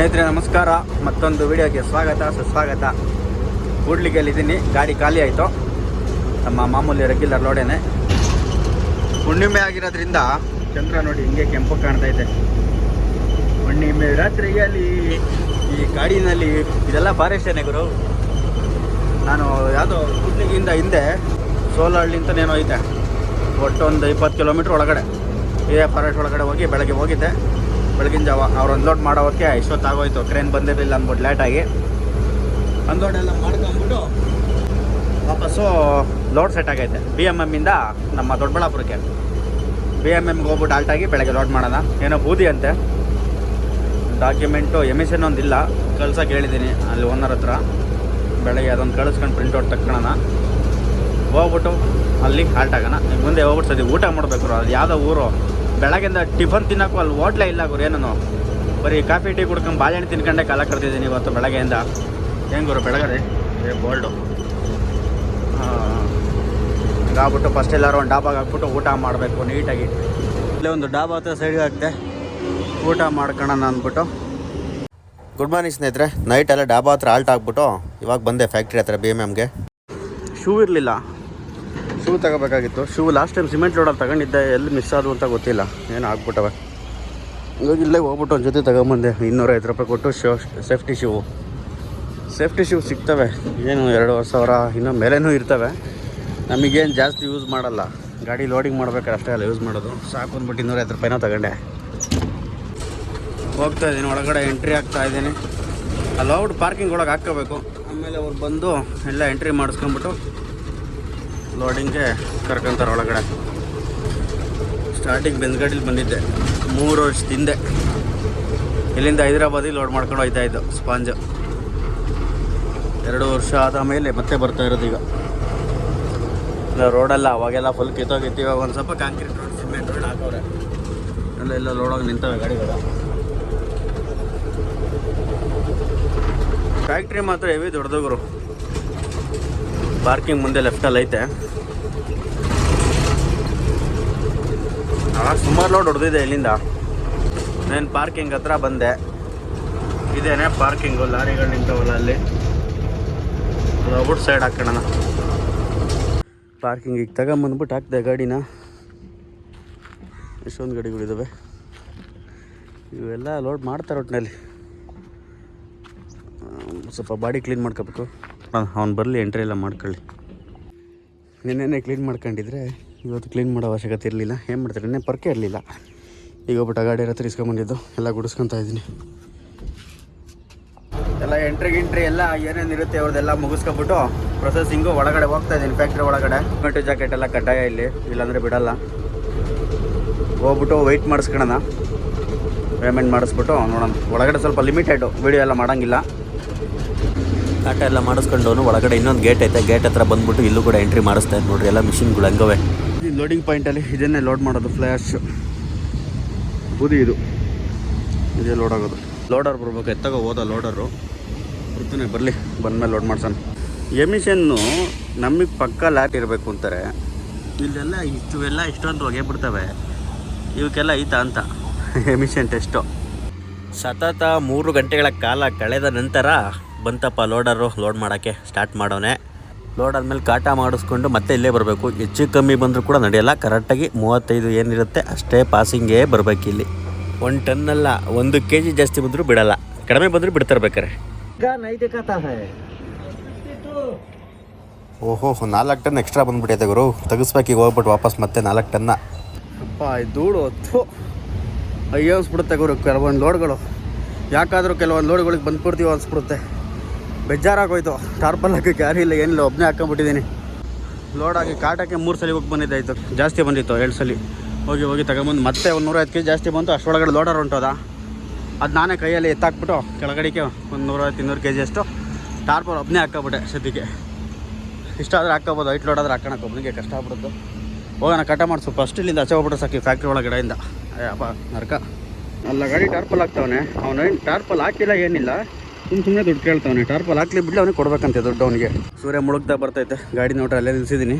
ಸ್ನೇಹಿತರೆ, ನಮಸ್ಕಾರ. ಮತ್ತೊಂದು ವಿಡಿಯೋಗೆ ಸ್ವಾಗತ, ಸುಸ್ವಾಗತ. ಕೂಡ್ಲಿಗೆಲ್ಲಿದ್ದೀನಿ. ಗಾಡಿ ಖಾಲಿ ಆಯಿತು. ನಮ್ಮ ಮಾಮೂಲಿ ರೆಗ್ಯುಲರ್ ಲೋಡೇನೆ ಹುಣ್ಣಿಮೆ ಆಗಿರೋದ್ರಿಂದ ಚಂದ್ರ ನೋಡಿ ಹಿಂಗೆ ಕೆಂಪು ಕಾಣ್ತಾ ಇದೆ. ಹುಣ್ಣಿಮೆ ರಾತ್ರಿಯಲ್ಲಿ ಈ ಗಾಡಿನಲ್ಲಿ ಇದೆಲ್ಲ ಫಾರೆಸ್ಟೇನೆ ಗುರು. ನಾನು ಯಾವುದೋ ಕೂಡ್ಲಿಗಿಂದ ಹಿಂದೆ ಸೋಲಹಳ್ಳಿ ಅಂತನೇನೋ ಐತೆ ಒಂದು ಇಪ್ಪತ್ತು ಕಿಲೋಮೀಟ್ರ್ ಒಳಗಡೆ. ಇದೇ ಫಾರೆಸ್ಟ್ ಒಳಗಡೆ ಹೋಗಿ ಬೆಳಗ್ಗೆ ಹೋಗಿದ್ದೆ. ಬೆಳಗಿನ ಜಾವ. ಅವ್ರು ಅನ್ಲೋಡ್ ಮಾಡೋಕ್ಕೆ ಇಷ್ಟೊತ್ತಾಗೋಯ್ತು ಟ್ರೈನ್ ಬಂದಿರಲಿಲ್ಲ ಅಂದ್ಬಿಟ್ಟು ಲೇಟಾಗಿ ಅನ್ಲೋಡ್ ಎಲ್ಲ ಮಾಡ್ಕೊಂಬಿಟ್ಟು ವಾಪಸ್ಸು ಲೋಡ್ ಸೆಟ್ ಆಗೈತೆ. ಬಿ ಎಂ ಎಮ್ಮಿಂದ ನಮ್ಮ ದೊಡ್ಡಬಳ್ಳಾಪುರಕ್ಕೆ. ಬಿ ಎಂ ಎಮ್ಗೆ ಹೋಗ್ಬಿಟ್ಟು ಆಲ್ಟಾಗಿ ಬೆಳಗ್ಗೆ ಲೋಡ್ ಮಾಡೋಣ. ಏನೋ ಬೂದಿ ಅಂತೆ. ಡಾಕ್ಯುಮೆಂಟು ಎಮಿಷನ್ ಒಂದಿಲ್ಲ ಕಳ್ಸೋಕೆ ಹೇಳಿದ್ದೀನಿ ಅಲ್ಲಿ ಓನರ್ ಹತ್ರ. ಬೆಳಗ್ಗೆ ಅದೊಂದು ಕಳಿಸ್ಕೊಂಡು ಪ್ರಿಂಟೌಟ್ ತಕ್ಕೊಳ್ಳೋಣ ಹೋಗ್ಬಿಟ್ಟು ಅಲ್ಲಿ ಹಾಲ್ಟ್ ಆಗೋಣ. ಮುಂದೆ ಹೋಗ್ಬಿಟ್ಟು ಊಟ ಮಾಡಬೇಕು. ಅದು ಯಾವುದೋ ಊರು. ಬೆಳಗ್ಗೆಯಿಂದ ಟಿಫನ್ ತಿನ್ನೋಕ್ಕೂ ಅಲ್ಲಿ ಹೋಟ್ಲೇ ಇಲ್ಲ ಗುರು, ಏನೋ. ಬರೀ ಕಾಫಿ, ಟೀ ಕುಡ್ಕೊಂಡು ಬಾಳೆಹಣ್ಣು ತಿನ್ಕೊಂಡೆ ಕಾಲ ಕರ್ತಿದ್ದೀನಿ ಇವತ್ತು ಬೆಳಗ್ಗೆಯಿಂದ. ಹೆಂಗೆ ಗುರು, ಬೆಳಗ್ಗೆ? ಏ, ಬೋಲ್ಡು. ಹಂಗಾಗ್ಬಿಟ್ಟು ಫಸ್ಟ್ ಎಲ್ಲರೂ ಒಂದು ಡಾಬಾಗೆ ಹಾಕ್ಬಿಟ್ಟು ಊಟ ಮಾಡಬೇಕು ನೀಟಾಗಿ. ಇಲ್ಲೇ ಒಂದು ಡಾಬಾ ಹತ್ರ ಸೈಡ್ಗೆ ಆಗುತ್ತೆ ಊಟ ಮಾಡ್ಕೊಳ್ಳೋಣ ಅಂದ್ಬಿಟ್ಟು. ಗುಡ್ ಮಾರ್ನಿಂಗ್ ಸ್ನೇಹಿತರೆ. ನೈಟ್ ಎಲ್ಲ ಡಾಬಾ ಹತ್ರ ಆಲ್ಟ್ ಆಗ್ಬಿಟ್ಟು ಇವಾಗ ಬಂದೆ ಫ್ಯಾಕ್ಟ್ರಿ ಹತ್ರ ಬಿ ಎಂ ಎಮ್ಗೆ ಶೂ ಇರಲಿಲ್ಲ. ಶೂ ತಗೋಬೇಕಾಗಿತ್ತು. ಶೂ ಲಾಸ್ಟ್ ಟೈಮ್ ಸಿಮೆಂಟ್ ರೋಡಲ್ಲಿ ತಗೊಂಡಿದ್ದೆ, ಎಲ್ಲಿ ಮಿಸ್ ಆದವು ಅಂತ ಗೊತ್ತಿಲ್ಲ. ಏನು ಆಗ್ಬಿಟ್ಟವೆ. ಇವಾಗ ಇಲ್ಲೇ ಹೋಗ್ಬಿಟ್ಟು ಒಂದು ಜೊತೆ ತಗೊಂಬಂದೆ. ಇನ್ನೂರೈವತ್ತು ರೂಪಾಯಿ ಕೊಟ್ಟು shoe safety shoe safety shoe ಸಿಗ್ತವೆ. ಏನು, ಎರಡು ಸಾವಿರ, ಇನ್ನೂ ಮೇಲೇನೂ ಇರ್ತವೆ. ನಮಗೇನು ಜಾಸ್ತಿ ಯೂಸ್ ಮಾಡಲ್ಲ. ಗಾಡಿ ಲೋಡಿಂಗ್ ಮಾಡ್ಬೇಕಾದ್ರೆ ಅಷ್ಟೇ ಅಲ್ಲ ಯೂಸ್ ಮಾಡೋದು. ಸಾಕು ಅಂದ್ಬಿಟ್ಟು ಇನ್ನೂರೈದು ರೂಪಾಯಿನ ತಗೊಂಡೆ. ಹೋಗ್ತಾ ಇದ್ದೀನಿ, ಒಳಗಡೆ ಎಂಟ್ರಿ ಆಗ್ತಾ ಇದ್ದೀನಿ. ಹೋಗ್ಬಿಟ್ಟು ಪಾರ್ಕಿಂಗ್ ಒಳಗೆ ಹಾಕ್ಕೋಬೇಕು. ಆಮೇಲೆ ಅವ್ರು ಬಂದು ಎಲ್ಲ ಎಂಟ್ರಿ ಮಾಡಿಸ್ಕೊಂಬಿಟ್ಟು ಲೋಡಿಂಗ್ಗೆ ಕರ್ಕೊಂತಾರೆ ಒಳಗಡೆ. ಸ್ಟಾರ್ಟಿಂಗ್ ಬೆಂದ್ಗಡಿಲಿ ಬಂದಿದ್ದೆ. ಮೂರು ವರ್ಷ ಹಿಂದೆ. ಇಲ್ಲಿಂದ ಹೈದ್ರಾಬಾದಿಗೆ ಲೋಡ್ ಮಾಡ್ಕೊಂಡು ಹೋಯ್ತಾ ಇದ್ದು, ಸ್ಪಾಂಜ್. ಎರಡು ವರ್ಷ ಆದ ಮೇಲೆ ಮತ್ತೆ ಬರ್ತಾ ಇರೋದು ಈಗ. ರೋಡಲ್ಲ ಅವಾಗೆಲ್ಲ ಫುಲ್ ಕಿತ್ತೋಗಿತ್ತು ಇವಾಗ ಒಂದು ಸ್ವಲ್ಪ ಕಾಂಕ್ರೀಟ್ ರೋಡ್ ಸಿಮೆಂಟ್ ರೋಡ್ ಹಾಕವ್ರೆ. ಎಲ್ಲ ಎಲ್ಲ ಲೋಡೋಗಿ ನಿಂತವೆ ಗಾಡಿಗಳು. ಫ್ಯಾಕ್ಟ್ರಿ ಮಾತ್ರ ಹೆವಿ ದೊಡ್ಡದುಗುರು ಪಾರ್ಕಿಂಗ್ ಮುಂದೆ ಲೆಫ್ಟಲ್ಲಿ ಐತೆ. ಸುಮಾರು ಲೋಡ್ ಹೊಡೆದಿದೆ ಇಲ್ಲಿಂದ. ನಾನು ಪಾರ್ಕಿಂಗ್ ಹತ್ರ ಬಂದೆ. ಇದೇನೆ ಪಾರ್ಕಿಂಗು ಲಾರಿಗಳು ನಿಂತವಲ್ಲ ಅಲ್ಲಿ. ಔಟ್ ಸೈಡ್ ಹಾಕೋಣ. ಪಾರ್ಕಿಂಗಿಗೆ ತಗೊಂಬಂದ್ಬಿಟ್ಟು ಹಾಕಿದೆ ಗಾಡಿನ. ಎಷ್ಟೊಂದು ಗಾಡಿಗಳಿದ್ದಾವೆ ಇವೆಲ್ಲ ಲೋಡ್ ಮಾಡ್ತಾರೆ ಒಟ್ಟಿನಲ್ಲಿ ಸ್ವಲ್ಪ ಬಾಡಿ ಕ್ಲೀನ್ ಮಾಡ್ಕೋಬೇಕು. ಅವ್ನು ಬರಲಿ ಎಂಟ್ರಿ ಎಲ್ಲ ಮಾಡ್ಕೊಳ್ಳಿ. ನಿನ್ನೆನೆ ಕ್ಲೀನ್ ಮಾಡ್ಕೊಂಡಿದ್ರೆ ಇವತ್ತು ಕ್ಲೀನ್ ಮಾಡೋ ಅವಶ್ಯಕತೆ ಇರಲಿಲ್ಲ. ಏನು ಮಾಡ್ತಾರೆ? ಇನ್ನೇ ಪರ್ಕೆ ಇರಲಿಲ್ಲ. ಈಗ ಒಬ್ಬಟ್ಟು ಗಾಡಿ ಹತ್ರ ಇಸ್ಕೊಂಬಂದಿದ್ದು ಎಲ್ಲ ಗುಡಿಸ್ಕೊತಾ ಇದ್ದೀನಿ. ಎಲ್ಲ ಎಂಟ್ರಿ ಗಿಂಟ್ರಿ ಎಲ್ಲ ಏನೇನು ಇರುತ್ತೆ ಅವ್ರದ್ದೆಲ್ಲ ಮುಗಿಸ್ಕೊಬಿಟ್ಟು ಪ್ರೊಸೆಸಿಂಗು ಒಳಗಡೆ ಹೋಗ್ತಾ ಇದ್ದೀನಿ ಫ್ಯಾಕ್ಟ್ರಿ ಒಳಗಡೆ. ಮೆಟ್ರಿ ಜಾಕೆಟ್ ಎಲ್ಲ ಕಡ್ಡಾಯ ಇಲ್ಲಿ ಇಲ್ಲಾಂದರೆ ಬಿಡಲ್ಲ. ಹೋಗ್ಬಿಟ್ಟು ವೆಯ್ಟ್ ಮಾಡಿಸ್ಕೊಳೋಣ ಪೇಮೆಂಟ್ ಮಾಡಿಸ್ಬಿಟ್ಟು ನೋಡೋಣ. ಒಳಗಡೆ ಸ್ವಲ್ಪ ಲಿಮಿಟೆಡು ವೀಡಿಯೋ ಎಲ್ಲ ಮಾಡೋಂಗಿಲ್ಲ. ಕಾಟ ಎಲ್ಲ ಮಾಡಿಸ್ಕೊಂಡು ಒಳಗಡೆ ಇನ್ನೊಂದು ಗೇಟ್ ಐತೆ. ಗೇಟ್ ಹತ್ರ ಬಂದ್ಬಿಟ್ಟು ಇಲ್ಲೂ ಕೂಡ ಎಂಟ್ರಿ ಮಾಡಿಸ್ತಾ ಇದ್ದು ನೋಡ್ರಿ ಎಲ್ಲ ಮಿಷಿನ್ಗಳು ಹಂಗವೆ. ಲೋಡಿಂಗ್ ಪಾಯಿಂಟಲ್ಲಿ ಇದನ್ನೇ ಲೋಡ್ ಮಾಡೋದು ಫ್ಲ್ಯಾಶ್ ಬೂದಿ ಇದು. ಇದೇ ಲೋಡ್ ಆಗೋದು. ಲೋಡರ್ ಬರ್ಬೇಕು, ಎತ್ತಾಗ ಹೋದ ಲೋಡರು ಬರ್ತಾನೆ ಬರಲಿ, ಬಂದಮೇಲೆ ಲೋಡ್ ಮಾಡ್ಸೋಣ. ಎಮಿಷನ್ನು ನಮಗೆ ಪಕ್ಕ ಲ್ಯಾಟ್ ಇರಬೇಕು ಅಂತಾರೆ. ಇಲ್ಲೆಲ್ಲ ಇಷ್ಟುವೆಲ್ಲ ಇಷ್ಟೊಂದು ಹೊಗೆ ಬಿಡ್ತವೆ ಇವಕ್ಕೆಲ್ಲ ಐತಾ ಅಂತ. ಎಮಿಷನ್ ಟೆಸ್ಟು ಸತತ ಮೂರು ಗಂಟೆಗಳ ಕಾಲ ಕಳೆದ ನಂತರ ಬಂತಪ್ಪ ಲೋಡರು ಲೋಡ್ ಮಾಡೋಕ್ಕೆ ಸ್ಟಾರ್ಟ್ ಮಾಡೋನೆ. ಲೋಡ್ ಆದಮೇಲೆ ಕಾಟ ಮಾಡಿಸ್ಕೊಂಡು ಮತ್ತೆ ಇಲ್ಲೇ ಬರಬೇಕು. ಹೆಚ್ಚು ಕಮ್ಮಿ ಬಂದರೂ ಕೂಡ ನಡೆಯಲ್ಲ. ಕರೆಕ್ಟಾಗಿ ಮೂವತ್ತೈದು ಏನಿರುತ್ತೆ ಅಷ್ಟೇ ಪಾಸಿಂಗೇ ಬರಬೇಕು ಇಲ್ಲಿ. ಒಂದು ಟನ್ನಲ್ಲ ಒಂದು ಕೆ ಜಿ ಜಾಸ್ತಿ ಬಂದರೂ ಬಿಡಲ್ಲ. ಕಡಿಮೆ ಬಂದರೂ ಬಿಡ್ತಾರೆ ಬೇಕಾರೆ ಓಹೋ ನಾಲ್ಕು ಟನ್ ಎಕ್ಸ್ಟ್ರಾ ಬಂದ್ಬಿಟ್ಟೈತೆ ಗುರು. ತೆಗಿಸ್ಬೇಕು ಈಗ ಹೋಗ್ಬಿಟ್ಟು ವಾಪಸ್ ಮತ್ತೆ ನಾಲ್ಕು ಟನ್ನ ಅಪ್ಪ ಧೂಳು ಹೊತ್ತು. ಅಯ್ಯೋ ಅನ್ಸ್ಬಿಡುತ್ತೆ ಗುರು ಕೆಲವೊಂದು ಲೋಡ್ಗಳು ಯಾಕಾದರೂ ಕೆಲವೊಂದು ಲೋಡ್ಗಳಿಗೆ ಬಂದ್ಬಿಡ್ತೀವೋ ಅನ್ಸ್ಬಿಡುತ್ತೆ. ಬೇಜಾರಾಗೋಯ್ತು. ಟಾರ್ಪಲ್ ಹಾಕಿ ಯಾರೂ ಇಲ್ಲ, ಏನಿಲ್ಲ ಒಬ್ಬನೇ ಹಾಕೊಂಡ್ಬಿಟ್ಟಿದ್ದೀನಿ ಲೋಡ್ ಆಗಿ ಕಾಟಕ್ಕೆ ಮೂರು ಸಲ ಹೋಗಿ ಬಂದಿದ್ದಾಯ್ತು. ಜಾಸ್ತಿ ಬಂದಿತ್ತು ಎರಡು ಸಲ. ಹೋಗಿ ಹೋಗಿ ತಗೊಂಬಂದು ಮತ್ತೆ ಒಂದು ನೂರೈವತ್ತು ಕೆ ಜಿ ಜಾಸ್ತಿ ಬಂತು, ಅಷ್ಟರೊಳಗಡೆ ಲೋಡರ್ ಹೊಂಟೋದ ಅದು. ನಾನೇ ಕೈಯಲ್ಲಿ ಎತ್ತಾಕ್ಬಿಟ್ಟು ಕೆಳಗಡೆಗೆ ಒಂದು ನೂರೈವತ್ತು, ಇನ್ನೂರು ಕೆ ಜಿ ಅಷ್ಟು ಟಾರ್ಪಲ್ ಒಬ್ಬನೇ ಹಾಕ್ಕೊಬಿಟ್ಟೆ ಸದ್ಯಕ್ಕೆ. ಇಷ್ಟ ಆದರೆ ಹಾಕ್ಕೋಬೋದು ಐಟ್ ಲೋಡ್ ಆದ್ರೆ ಹಾಕೋಣಕ್ಕೆ ಒಬ್ಬನಿಗೆ ಕಷ್ಟ ಆಗ್ಬಿಡುತ್ತೆ. ಹೋಗೋಣ, ಕಟ ಮಾಡಿಸು. ಫಸ್ಟ್ ಇಲ್ಲಿಂದ ಆಚೆ ಹೋಗ್ಬಿಟ್ಟು ಸಾಕಿ ಫ್ಯಾಕ್ಟ್ರಿ ಒಳಗಡೆಯಿಂದ. ಅಯ್ಯಪ್ಪ, ನರ್ಕ. ಅಲ್ಲ, ಗಾಡಿ ಟಾರ್ಪಲ್ ಹಾಕ್ತವನೆ. ಅವನೇನು ಟಾರ್ಪಲ್ ಹಾಕಿಲ್ಲ, ಏನಿಲ್ಲ. ಸುಮ್ಮನೆ ಸುಮ್ಮನೆ ದುಡ್ಡು ಕೇಳ್ತಾವನೆ. ಟಾರ್ಪಲ್ ಹಾಕ್ಲಿ ಬಿಡ್ಲಿ, ಅವನಿಗೆ ಕೊಡ್ಬೇಕಂತೆ ದುಡ್ಡು ಅವನಿಗೆ. ಸೂರ್ಯ ಮುಳುಗ್ತಾ ಬರ್ತೈತೆ. ಗಾಡಿ ನೋಡ್ರಿ ಅಲ್ಲೇ ನಿಲ್ಸಿದ್ದೀನಿ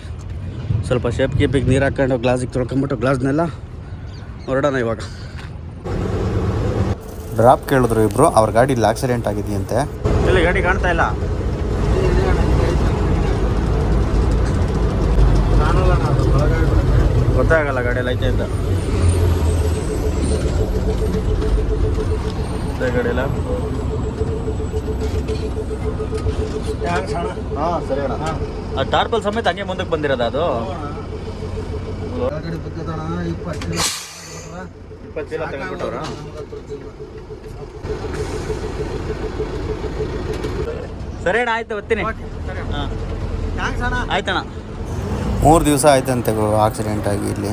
ಸ್ವಲ್ಪ ಶೇಪ್ ಕೀಪಿಗೆ ನೀರು ಹಾಕೊಂಡು ಗ್ಲಾಸಿಗೆ ತೊಳ್ಕೊಂಬಿಟ್ಟು ಗ್ಲಾಸ್ನೆಲ್ಲ ಹೊರಡೋಣ ಇವಾಗ. ಡ್ರಾಪ್ ಕೇಳಿದ್ರು ಇಬ್ರು, ಅವ್ರ ಗಾಡಿಲಿ ಆಕ್ಸಿಡೆಂಟ್ ಆಗಿದೆಯಂತೆ. ಇಲ್ಲ ಗಾಡಿ ಕಾಣ್ತಾ ಇಲ್ಲ. ಗೊತ್ತಾಗಲ್ಲ ಗಾಡಿ ಐತೆ ಅಂತ. ಗಾಡಿಯಲ್ಲ ಹಾಂ ಸರಿ ಅಣ್ಣ. ಆ ಟಾರ್ಪಲ್ ಸಮೇತ ಹಂಗೆ ಮುಂದಕ್ಕೆ ಬಂದಿರೋದು ಅದು? ಇಪ್ಪತ್ತು ಚೀಲ ತಗೊಂಡ್ಬಿಟ್ಟವ್ರ ಸರಿ ಅಣ್ಣ ಆಯ್ತು ಬರ್ತೀನಿ. ಹಾಂ. ಆಯ್ತಣ್ಣ. ಮೂರು ದಿವಸ ಆಯ್ತಂತೆ ಆಕ್ಸಿಡೆಂಟ್ ಆಗಿ ಇಲ್ಲಿ.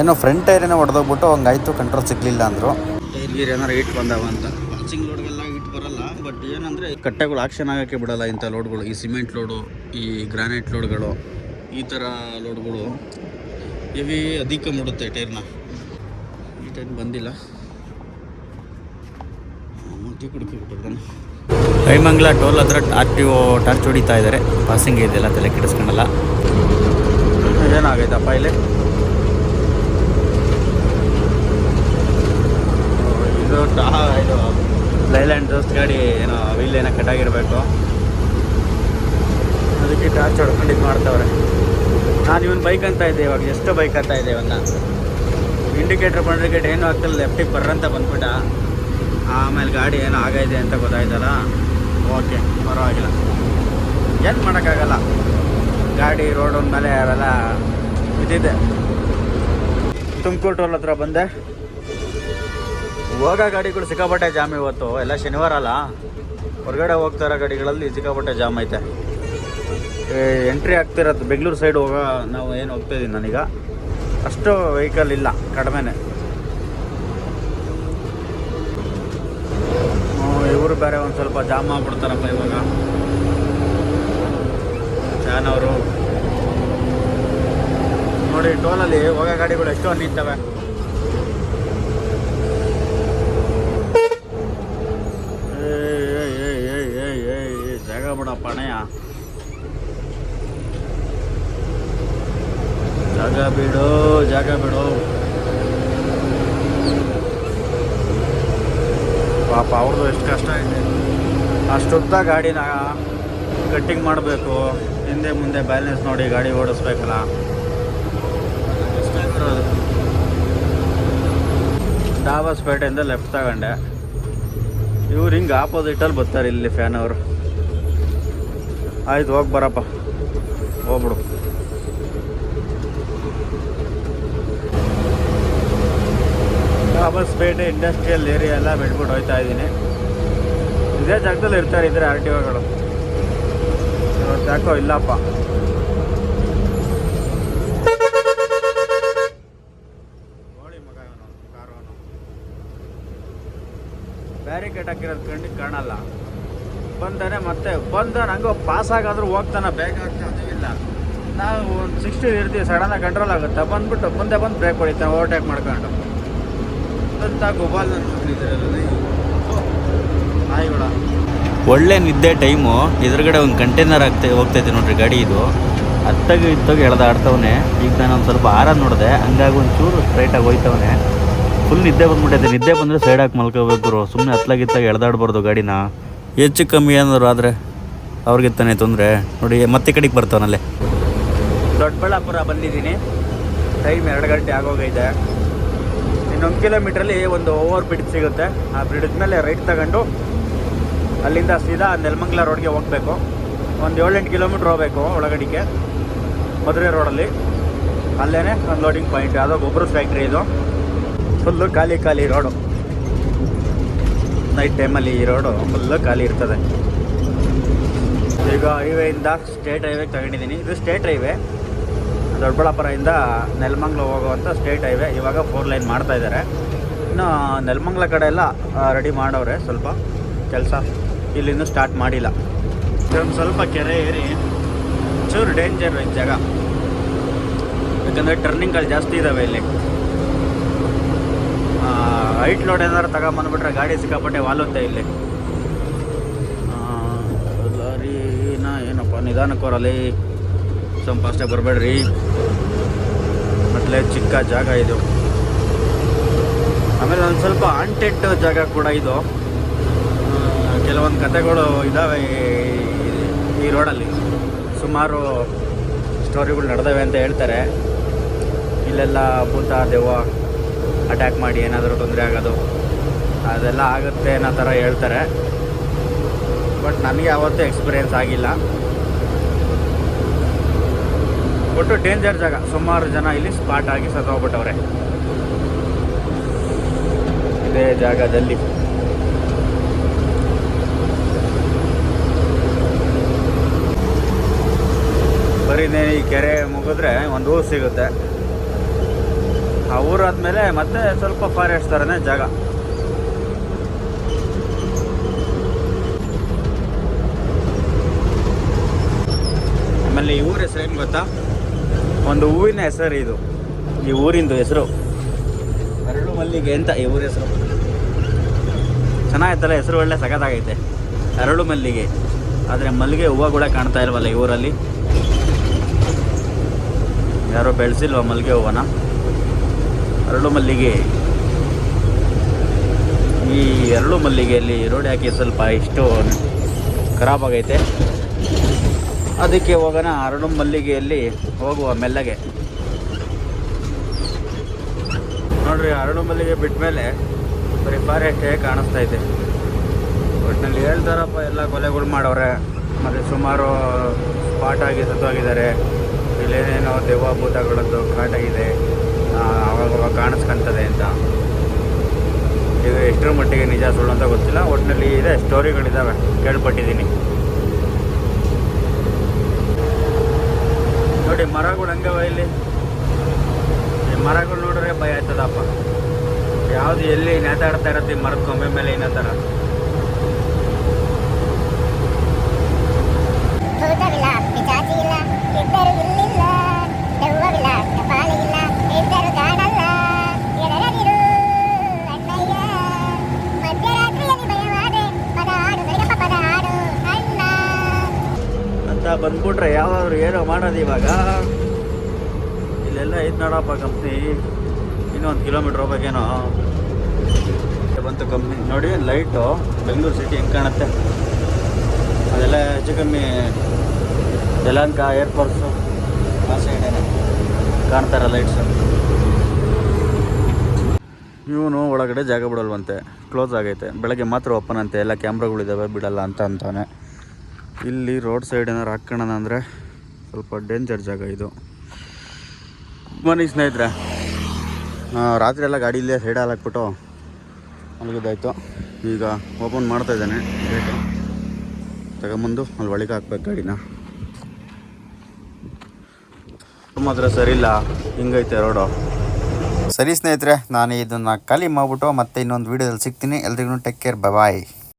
ಏನೋ ಫ್ರಂಟ್ ಟೈರ್ ಏನೋ ಹೊಡೆದೋಗ್ಬಿಟ್ಟು ಹಂಗಾಯ್ತು ಕಂಟ್ರೋಲ್ ಸಿಗ್ಲಿಲ್ಲ ಅಂದರು. ಟೈರ್ ಗೀರ್ ಏನಾರು ಇಟ್ ಬಂದಾವ ಅಂತ ಬಟ್ ಏನಂದರೆ ಕಟ್ಟೆಗಳು ಆಕ್ಷನ್ ಆಗಕ್ಕೆ ಬಿಡಲ್ಲ ಇಂಥ ಲೋಡ್ಗಳು ಈ ಸಿಮೆಂಟ್ ಲೋಡು ಈ ಗ್ರಾನೈಟ್ ಲೋಡ್ಗಳು ಈ ಥರ ಲೋಡ್ಗಳು ಹೆವಿ ಅಧಿಕ ಮೂಡುತ್ತೆ ಟೈರ್ನ ಈ ಟೈರ್ ಬಂದಿಲ್ಲ. ಐಮಂಗ್ಲ ಕುಡ್ಕಿಬಿಟ್ಟಿದ್ದಾನೆ ಕೈಮಂಗ್ಲ ಟೋಲ್ ಹತ್ರ ಆರ್ ಟಿ ಒ ಟಾರ್ಚ್ ಹೊಡಿತಾ ಇದ್ದಾರೆ. ಪಾಸಿಂಗ್ ಇದೆಲ್ಲ ತಲೆ ಕೆಡಿಸ್ಕೊಂಡಲ್ಲ. ಏನಾಗೈತಪ್ಪ ಇಲ್ಲಿ? ಇದು ಟಾ ಇದು ಲೈಲ್ಯಾಂಡ್ ದೋಸ್ತ್ ಗಾಡಿ ಏನೋ ವೀಲ್ ಏನೋ ಕಟ್ಟಾಗಿರ್ಬೇಕು ಅದಕ್ಕೆ ಟಾರ್ಚ್ ಹೊಡ್ಕೊಂಡು ಇದು ಮಾಡ್ತಾವ್ರೆ. ನಾನು ಇವನ್ ಬೈಕ್ ಅಂತ ಇದ್ದೆ ಇವಾಗ, ಎಷ್ಟು ಬೈಕ್ ಅಂತ ಇದೆ ಇವನ್ನ. ಇಂಡಿಕೇಟ್ರ್ ಗೇಟ್ ಏನೂ ಆಗ್ತಿಲ್ಲ ಲೆಫ್ಟಿಗೆ ಬರ್ರಂತ ಬಂದ್ಬಿಟ್ಟ. ಆಮೇಲೆ ಗಾಡಿ ಏನೋ ಆಗೈದೆ ಅಂತ ಗೊತ್ತಾಯ್ತಲ್ಲ? ಓಕೆ ಪರವಾಗಿಲ್ಲ. ಏನು ಮಾಡೋಕ್ಕಾಗಲ್ಲ. ಗಾಡಿ ರೋಡ್ ಮೇಲೆ ಅವೆಲ್ಲ ಇದಿದೆ ತುಮಕೂರು ಟೋಲ್ ಹತ್ರ ಬಂದೆ. ಹೋಗೋ ಗಾಡಿಗಳು ಸಿಕ್ಕಾಪಟ್ಟೆ ಜಾಮ್ ಇವತ್ತು. ಎಲ್ಲ ಶನಿವಾರ ಅಲ್ಲ? ಹೊರಗಡೆ ಹೋಗ್ತಾ ಇರೋ ಗಾಡಿಗಳಲ್ಲಿ ಸಿಕ್ಕಾಪಟ್ಟೆ ಜಾಮ್ ಐತೆ. ಎಂಟ್ರಿ ಆಗ್ತಿರೋದು ಬೆಂಗಳೂರು ಸೈಡ್ ಹೋಗೋ ನಾವು ಏನು ಹೋಗ್ತಾ ಇದ್ದೀನಿ ನಾನೀಗ. ಅಷ್ಟು ವೆಹಿಕಲ್ ಇಲ್ಲ, ಕಡಿಮೆನೆ. ಇವರು ಬೇರೆ ಒಂದು ಸ್ವಲ್ಪ ಜಾಮ್ ಆಗ್ಬಿಡ್ತಾರಪ್ಪ ಇವಾಗ. ಅವರು. ನೋಡಿ ಟೋಲಲ್ಲಿ ಹೋಗೋ ಗಾಡಿಗಳು ಎಷ್ಟೋ ನಿಂತವೆ. ಅಣ್ಣಯ್ಯ ಜಾಗ ಬಿಡು ಜಾಗ ಬಿಡು. ಪಾಪ ಅವ್ರದ್ದು ಎಷ್ಟು ಕಷ್ಟ ಇದೆ. ಅಷ್ಟುದ್ದ ಗಾಡಿನ ಕಟ್ಟಿಂಗ್ ಮಾಡಬೇಕು. ಹಿಂದೆ ಮುಂದೆ ಬ್ಯಾಲೆನ್ಸ್ ನೋಡಿ ಗಾಡಿ ಓಡಿಸ್ಬೇಕಲ್ಲ. ಡಾಬಸ್ಪೇಟೆಯಿಂದ ಲೆಫ್ಟ್ ತಗೊಂಡೆ. ಇವ್ರು ಹಿಂಗೆ ಆಪೋಸಿಟಲ್ಲಿ ಬರ್ತಾರೆ ಇಲ್ಲಿ ಫ್ಯಾನ್ ಅವರು. ಆಯ್ತು, ಹೋಗಿ ಬರಪ್ಪ. ಹೋಗ್ಬಿಡು. ಕಾಬಸ್ಪೇಟೆ ಇಂಡಸ್ಟ್ರಿಯಲ್ ಏರಿಯಾ ಎಲ್ಲ ಬಿಟ್ಬಿಟ್ಟು ಹೋಯ್ತಾ ಇದ್ದೀನಿ. ಇದೇ ಜಾಗದಲ್ಲಿ ಇರ್ತಾರೆ ಇದ್ರೆ ಆರ್ ಟಿ ಒಗಳು. ಯಾಕೋ ಇಲ್ಲಪ್ಪ. ಬ್ಯಾರಿಕೇಡ್ ಹಾಕಿರೋದು ಕಣ್ಣಿಗೆ ಕಾಣಲ್ಲ. ಬಂದಾನೆ ಮತ್ತೆ ಬಂದ ನಂಗೆ ಪಾಸ್ ಆಗಾದ್ರೂ ಹೋಗ್ತಾನೆ ಬೇಗ ಅದು ಇಲ್ಲ. ನಾವು ಒಂದು ಸಿಕ್ಸ್ಟಿ ಇರ್ತೀವಿ ಸಡನ್ನಾಗಿ ಕಂಟ್ರೋಲ್ ಆಗುತ್ತೆ. ಬಂದ್ಬಿಟ್ಟು ಮುಂದೆ ಬಂದು ಬ್ರೇಕ್ ಹೊಡಿತಾನೆ ಓವರ್ಟೇಕ್ ಮಾಡ್ಕೊಂಡು. ಅಂತ ನಾಯಿಗಳ ಒಳ್ಳೆ ನಿದ್ದೆ ಟೈಮು ಎದುರುಗಡೆ ಒಂದು ಕಂಟೈನರ್ ಆಗ್ತಾ, ಹೋಗ್ತೈತೆ ನೋಡ್ರಿ ಗಾಡಿ ಇದು. ಅತ್ತಾಗ ಇತ್ತಾಗ ಎಳ್ದಾಡ್ತವನೆ ಈಗ ನಾನು ಒಂದು ಸ್ವಲ್ಪ ಆರ ನೋಡಿದೆ. ಹಂಗಾಗಿ ಒಂದು ಚೂರು ಸ್ಟ್ರೈಟಾಗಿ ಹೋಯ್ತವನೆ. ಫುಲ್ ನಿದ್ದೆ ಬಂದ್ಬಿಟ್ಟೈತೆ ನಿದ್ದೆ ಬಂದರೆ ಸೈಡ್ ಹಾಕಿ ಮಲ್ಕೋಬೇಕು ಸುಮ್ಮನೆ ಹತ್ಲಾಗಿತ್ತಾಗ ಎಳ್ದಾಡ್ಬಾರ್ದು ಗಾಡಿನ. ಹೆಚ್ಚು ಕಮ್ಮಿ ಏನಾದ್ರು ಆದರೆ ಅವ್ರಿಗೆ ತಾನೇ ತೊಂದರೆ. ನೋಡಿ, ಮತ್ತೆ ಕಡೆಗೆ ಬರ್ತಾವನಲ್ಲೇ ದೊಡ್ಡಬಳ್ಳಾಪುರ ಬಂದಿದ್ದೀನಿ. ಟೈಮ್ ಎರಡು ಗಂಟೆ ಆಗೋಗೈತೆ ಇನ್ನೊಂದು ಕಿಲೋಮೀಟ್ರಲ್ಲಿ ಒಂದು ಓವರ್ ಬ್ರಿಡ್ಜ್ ಸಿಗುತ್ತೆ. ಆ ಬ್ರಿಡ್ಜ್ ಮೇಲೆ ರೈಟ್ ತಗೊಂಡು ಅಲ್ಲಿಂದ ಸೀದಾ ನೆಲಮಂಗ್ಲ ರೋಡ್ಗೆ ಹೋಗಬೇಕು. ಒಂದು ಏಳೆಂಟು ಕಿಲೋಮೀಟ್ರ್ ಹೋಗಬೇಕು ಒಳಗಡಿಗೆ ಮದುವೆ ರೋಡಲ್ಲಿ ಅಲ್ಲೇ. ಒಂದು ಲೋಡಿಂಗ್ ಪಾಯಿಂಟ್ ಯಾವುದೋ ಗೊಬ್ಬರ ಫ್ಯಾಕ್ಟ್ರಿ ಇದು. ಫುಲ್ಲು ಖಾಲಿ ಖಾಲಿ ರೋಡು ನೈಟ್ ಟೈಮಲ್ಲಿ ಈ ರೋಡು ಫುಲ್ಲು ಖಾಲಿ ಇರ್ತದೆ. ಈಗ ಹೈವೇಯಿಂದ ಸ್ಟೇಟ್ ಹೈವೇಗೆ ತಗೊಂಡಿದ್ದೀನಿ. ಇದು ಸ್ಟೇಟ್ ಹೈವೇ. ದೊಡ್ಡಬಳ್ಳಾಪುರದಿಂದ ನೆಲಮಂಗ್ಲ ಹೋಗುವಂಥ ಸ್ಟೇಟ್ ಹೈವೇ. ಇವಾಗ ಫೋರ್ ಲೈನ್ ಮಾಡ್ತಾ ಇದ್ದಾರೆ. ಇನ್ನು ನೆಲಮಂಗ್ಲ ಕಡೆ ಎಲ್ಲ ರೆಡಿ ಮಾಡವ್ರೆ ಸ್ವಲ್ಪ ಕೆಲಸ. ಇಲ್ಲಿಂದ ಸ್ಟಾರ್ಟ್ ಮಾಡಿಲ್ಲ. ಇದೊಂದು ಸ್ವಲ್ಪ ಕೆರೆ ಏರಿ. ಚೂರು ಡೇಂಜರ್ ಈ ಜಾಗ. ಯಾಕಂದರೆ ಟರ್ನಿಂಗ್ಗಳು ಜಾಸ್ತಿ ಇದ್ದಾವೆ ಇಲ್ಲಿ. ಹೈಟ್ ಲೋಡ್ ಏನಾದ್ರು ತಗೊಂಬಂದ್ಬಿಟ್ರೆ ಗಾಡಿ ಸಿಕ್ಕಾಪಟ್ಟೆ ವಾಲುತ್ತೆ ಇಲ್ಲಿ. ಲಾರಿನ ಏನಪ್ಪ, ನಿಧಾನಕ್ಕೆ ಸ್ವಲ್ಪ ಅಷ್ಟೇ ಬರಬೇಡ್ರಿ. ಮೊದಲೇ ಚಿಕ್ಕ ಜಾಗ ಇದು. ಆಮೇಲೆ ಒಂದು ಸ್ವಲ್ಪ ಆಂಟೆಡ್ ಜಾಗ ಕೂಡ ಇದು. ಕೆಲವೊಂದು ಕತೆಗಳು ಇದ್ದಾವೆ ಈ- ಈ ರೋಡಲ್ಲಿ. ಸುಮಾರು ಸ್ಟೋರಿಗಳು ನಡೆದವೆ ಅಂತ ಹೇಳ್ತಾರೆ. ಇಲ್ಲೆಲ್ಲ ಭೂತ, ದೆವ್ವ ಅಟ್ಯಾಕ್ ಮಾಡಿ ಏನಾದರೂ ತೊಂದರೆ ಆಗೋದು. ಅದೆಲ್ಲ ಆಗುತ್ತೆ ಅನ್ನೋ ಥರ ಹೇಳ್ತಾರೆ. ಬಟ್ ನನಗೆ ಯಾವತ್ತೂ ಎಕ್ಸ್ಪೀರಿಯೆನ್ಸ್ ಆಗಿಲ್ಲ. ಒಟ್ಟು ಡೇಂಜರ್ ಜಾಗ. ಸುಮಾರು ಜನ ಇಲ್ಲಿ ಸ್ಪಾಟ್ ಆಗಿ ಸತ್ತೋಗ್ಬಿಟ್ಟವ್ರೆ. ಇದೇ ಜಾಗದಲ್ಲಿ. ಬರೀನೇ ಈ ಕೆರೆ ಮುಗಿದ್ರೆ ಒಂದು ಊರು ಸಿಗುತ್ತೆ. ಆ ಊರಾದ್ಮೇಲೆ ಮತ್ತೆ ಸ್ವಲ್ಪ ಫಾರೆಸ್ಟ್ ಥರನೇ ಜಾಗ. ಆಮೇಲೆ ಈ ಊರ ಹೆಸರು ಏನು ಗೊತ್ತಾ? ಒಂದು ಹೂವಿನ ಹೆಸರು ಇದು. ಈ ಊರಿಂದು ಹೆಸರು. ಅರಳು ಮಲ್ಲಿಗೆ ಅಂತ ಈ ಊರ ಹೆಸರು. ಚೆನ್ನಾಗಿತ್ತಲ್ಲ, ಹೆಸರು ಒಳ್ಳೆ ಸಖತ್ತಾಗೈತೆ. ಅರಳು ಮಲ್ಲಿಗೆ ಆದರೆ ಮಲ್ಲಿಗೆ ಹೂವು ಕೂಡ ಕಾಣ್ತಾ ಇಲ್ವಲ್ಲ ಈ ಊರಲ್ಲಿ? ಯಾರೋ ಬೆಳೆಸಿಲ್ವ ಮಲ್ಲಿಗೆ ಹೂವನ? ಅರಳು ಮಲ್ಲಿಗೆ. ಈ ಅರಳು ಮಲ್ಲಿಗೆಯಲ್ಲಿ ರೋಡ್ ಹಾಕಿ ಸ್ವಲ್ಪ ಇಷ್ಟು ಖರಾಬ್ ಆಗೈತೆ. ಅದಕ್ಕೆ ಹೋಗೋಣ ಅರಳು ಮಲ್ಲಿಗೆಯಲ್ಲಿ ಹೋಗುವ ಮೆಲ್ಲಗೆ. ನೋಡ್ರಿ ಅರಳು ಮಲ್ಲಿಗೆ ಬಿಟ್ಟ ಮೇಲೆ ಬರೀ ಫಾರೆಸ್ಟೇ ಕಾಣಿಸ್ತಾ ಇದೆ. ಒಟ್ಟಿನಲ್ಲಿ ಹೇಳ್ತಾರಪ್ಪ, ಎಲ್ಲ ಕೊಲೆಗಳು ಮಾಡವ್ರೆ ಮತ್ತು ಸುಮಾರು ಸ್ಪಾಟ್ ಆಗಿ ಸತ್ತೋಗಿದ್ದಾರೆ. ಇಲ್ಲೇನೇನೋ ದೆವ್ವ ಭೂತಗಳದ್ದು ಕಾಟ ಇದೆ ಆ, ಅವಾಗವಾಗ ಕಾಣಿಸ್ಕೊಂತದೆ ಅಂತ. ಇದು ಎಷ್ಟರ ಮಟ್ಟಿಗೆ ನಿಜ ಸುಳ್ಳು ಅಂತ ಗೊತ್ತಿಲ್ಲ. ಒಟ್ಟಿನಲ್ಲಿ ಇದೆ ಸ್ಟೋರಿಗಳಿದ್ದಾವೆ ಕೇಳ್ಪಟ್ಟಿದ್ದೀನಿ. ನೋಡಿ, ಮರಗಳು ಹಂಗವ ಇಲ್ಲಿ. ಈ ಮರಗಳು ನೋಡಿದ್ರೆ ಭಯ ಆಯ್ತದಪ್ಪ. ಯಾವುದು ಎಲ್ಲಿ ನೇತಾಡ್ತಾ ಇರತ್ತೆ ಮರದ ಕೊಂಬೆ ಮೇಲೆ ಏನೋ ಥರ ಬಂದ್ಬಿಟ್ರೆ ಯಾವಾದ್ರು ಏನೋ ಮಾಡೋದು ಇವಾಗ. ಇಲ್ಲೆಲ್ಲ ಐತೆ ನೋಡಪ್ಪ ಕಂಪ್ನಿ ಇನ್ನೊಂದು ಕಿಲೋಮೀಟ್ರ್ ಹೋಗ್ಬೇಕೇನೋ. ಬಂತು ಕಂಪ್ನಿ ನೋಡಿ ಲೈಟು ಬೆಂಗಳೂರು ಸಿಟಿ ಹೆಂಗೆ ಕಾಣುತ್ತೆ. ಅದೆಲ್ಲ ಹೆಚ್ಚು ಕಮ್ಮಿ ಯಲಹಂಕ ಏರ್ಪೋರ್ಟ್ಸು ಆ ಸೈಡೇನೆ ಕಾಣ್ತಾರ ಲೈಟ್ಸು ಇವನು ಒಳಗಡೆ ಜಾಗ ಬಿಡಲ್ವಂತೆ. ಕ್ಲೋಸ್ ಆಗೈತೆ. ಬೆಳಗ್ಗೆ ಮಾತ್ರ ಓಪನ್ ಅಂತೆ. ಎಲ್ಲ ಕ್ಯಾಮ್ರಾಗಳಿದ್ದಾವೆ ಬಿಡಲ್ಲ ಅಂತ ಅಂತಾನೆ. ಇಲ್ಲಿ ರೋಡ್ ಸೈಡ್ ಏನಾರು ಹಾಕೋಣ ಅಂದರೆ ಸ್ವಲ್ಪ ಡೇಂಜರ್ ಜಾಗ ಇದು. ಬನ್ನಿ ಸ್ನೇಹಿತರೆ. ರಾತ್ರಿ ಎಲ್ಲ ಗಾಡಿ ಇಲ್ಲೇ ಸೈಡ್ ಹಾಕ್ಬಿಟ್ಟು ಮಲಗಿದ್ದಾಯ್ತು. ಈಗ ಓಪನ್ ಮಾಡ್ತಾ ಇದ್ದಾನೆ. ಗೇಟು ತಗೊಂಬಂದು ಅಲ್ಲಿ ಒಳಗೆ ಹಾಕ್ಬೇಕು ಗಾಡಿನ. ಮಾತ್ರ ಇಲ್ಲ. ಹಿಂಗೈತೆ ರೋಡು ಸರಿ ಸ್ನೇಹಿತರೆ, ನಾನು ಇದನ್ನು ಖಾಲಿ ಮಾಡಿಬಿಟ್ಟು ಮತ್ತೆ ಇನ್ನೊಂದು ವೀಡಿಯೋದಲ್ಲಿ ಸಿಗ್ತೀನಿ. ಎಲ್ರಿಗೂ ಟೇಕ್ ಕೇರ್ ಬಾಯ್